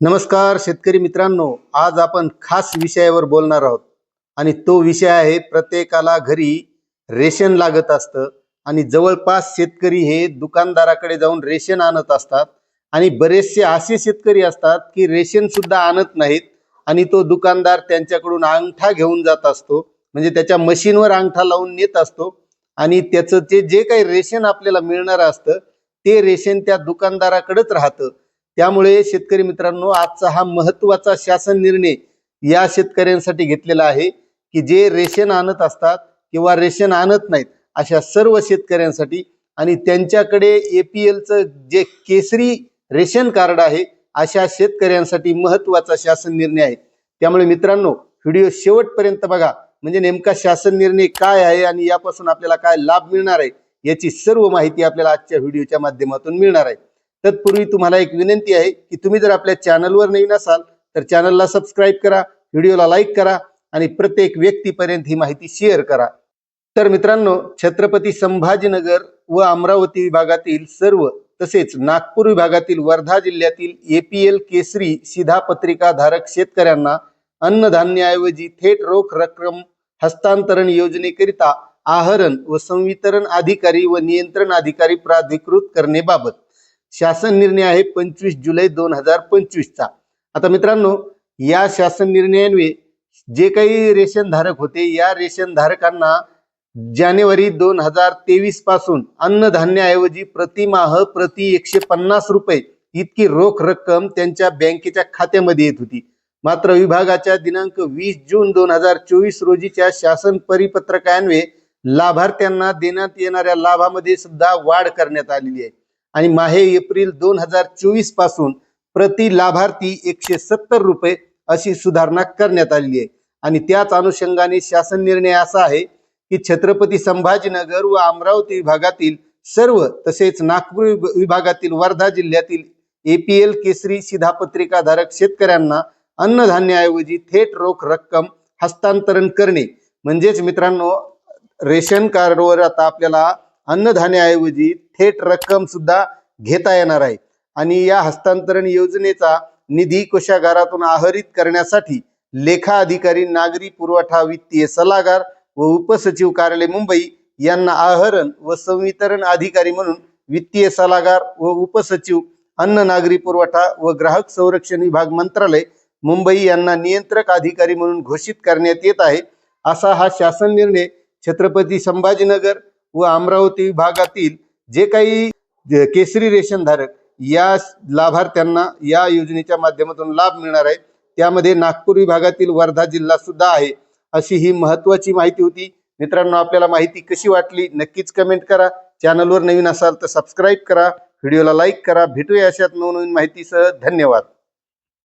नमस्कार शेतकरी मित्रांनो. आज आपण खास विषयावर बोलणार आहोत. आणि तो विषय आहे प्रत्येकाला घरी रेशन लागत असतं. आणि जवळपास शेतकरी हे दुकानदाराकडे जाऊन रेशन आणत असतात. आणि बरेचसे असे शेतकरी असतात की रेशन सुद्धा आणत नाहीत. आणि तो दुकानदार त्यांच्याकडून अंगठा घेऊन जात असतो. म्हणजे त्याच्या मशीनवर अंगठा लावून नेत असतो. आणि त्याचं ते जे काही रेशन आपल्याला मिळणार असतं ते रेशन त्या दुकानदाराकडेच राहतं. त्यामुळे शेतकरी मित्रांनो आजचा हा महत्त्वाचा शासन निर्णय या शेतकऱ्यांसाठी घेतलेला आहे की जे रेशन आणत असतात किंवा रेशन आणत नाहीत अशा सर्व शेतकऱ्यांसाठी आणि त्यांच्याकडे एपीएलचं जे केसरी रेशन कार्ड आहे अशा शेतकऱ्यांसाठी महत्त्वाचा शासन निर्णय आहे. त्यामुळे मित्रांनो व्हिडिओ शेवटपर्यंत बघा. म्हणजे नेमका शासन निर्णय काय आहे आणि यापासून आपल्याला काय लाभ मिळणार आहे याची सर्व माहिती आपल्याला आजच्या व्हिडिओच्या माध्यमातून मिळणार आहे. तत्पूर्वी तुम्हाला एक विनंती आहे की तुम्ही जर आपल्या चॅनलवर नवीन असाल तर चॅनलला सबस्क्राईब करा व्हिडिओला लाईक करा आणि प्रत्येक व्यक्तीपर्यंत ही माहिती शेअर करा. तर मित्रांनो छत्रपती संभाजीनगर व अमरावती विभागातील सर्व तसेच नागपूर विभागातील वर्धा जिल्ह्यातील एपीएल केसरी शिधापत्रिका धारक शेतकऱ्यांना अन्नधान्याऐवजी थेट रोख रक्कम हस्तांतरण योजनेकरिता आहरण व संवितरण अधिकारी व नियंत्रण अधिकारी प्राधिकृत करण्याबाबत शासन निर्णय आहे पंचवीस जुलै दोन हजार पंचवीसचा. आता मित्रांनो या शासन निर्णयान्वये जे काही रेशन धारक होते या रेशन धारकांना जानेवारी दोन हजार तेवीसपासून अन्नधान्याऐवजी प्रतिमाह प्रति एकशे पन्नास रुपये इतकी रोख रक्कम त्यांच्या बँकेच्या खात्यामध्ये येत होती. मात्र विभागाच्या दिनांक वीस जून दोन हजार चोवीस रोजीच्या शासन परिपत्रकान्वये लाभार्थ्यांना देण्यात येणाऱ्या लाभामध्ये सुद्धा वाढ करण्यात आलेली आहे. आणि माहे एप्रिल दोन हजार चोवीसपासून प्रति लाभार्थी एकशे सत्तर रुपये अशी सुधारणा करण्यात आलेली आहे. आणि त्याच अनुषंगाने शासन निर्णय असा आहे की छत्रपती संभाजीनगर व अमरावती विभागातील सर्व तसेच नागपूर विभ- विभागातील वर्धा जिल्ह्यातील एपीएल केसरी शिधापत्रिका धारक शेतकऱ्यांना अन्नधान्याऐवजी थेट रोख रक्कम हस्तांतरण करणे. म्हणजेच मित्रांनो रेशन कार्डवर आता आपल्याला अन्नधान्याऐवजी थेट रक्कम सुद्धा घेता येणार आहे. आणि या हस्तांतरण योजनेचा निधी कोशागारातून आहरित करण्यासाठी लेखा अधिकारी नागरी पुरवठा वित्तीय सल्लागार व उपसचिव कार्यालय मुंबई यांना आहरण व संवितरण अधिकारी म्हणून वित्तीय सल्लागार व उपसचिव अन्न नागरी पुरवठा व ग्राहक संरक्षण विभाग मंत्रालय मुंबई यांना नियंत्रक अधिकारी म्हणून घोषित करण्यात येत आहे. असा हा शासन निर्णय छत्रपती संभाजीनगर व अमरावती विभागातील जे काही केसरी रेशन धारक या लाभार्थ्यांना या योजनेच्या माध्यमातून लाभ मिळणार आहे त्यामध्ये नागपूर विभागातील वर्धा जिल्हा सुद्धा आहे अशी ही महत्वाची माहिती होती. मित्रांनो आपल्याला माहिती कशी वाटली नक्कीच कमेंट करा. चॅनलवर नवीन असाल तर सबस्क्राईब करा. व्हिडिओला लाईक करा. भेटूया अशात नवनवीन माहितीसह. धन्यवाद.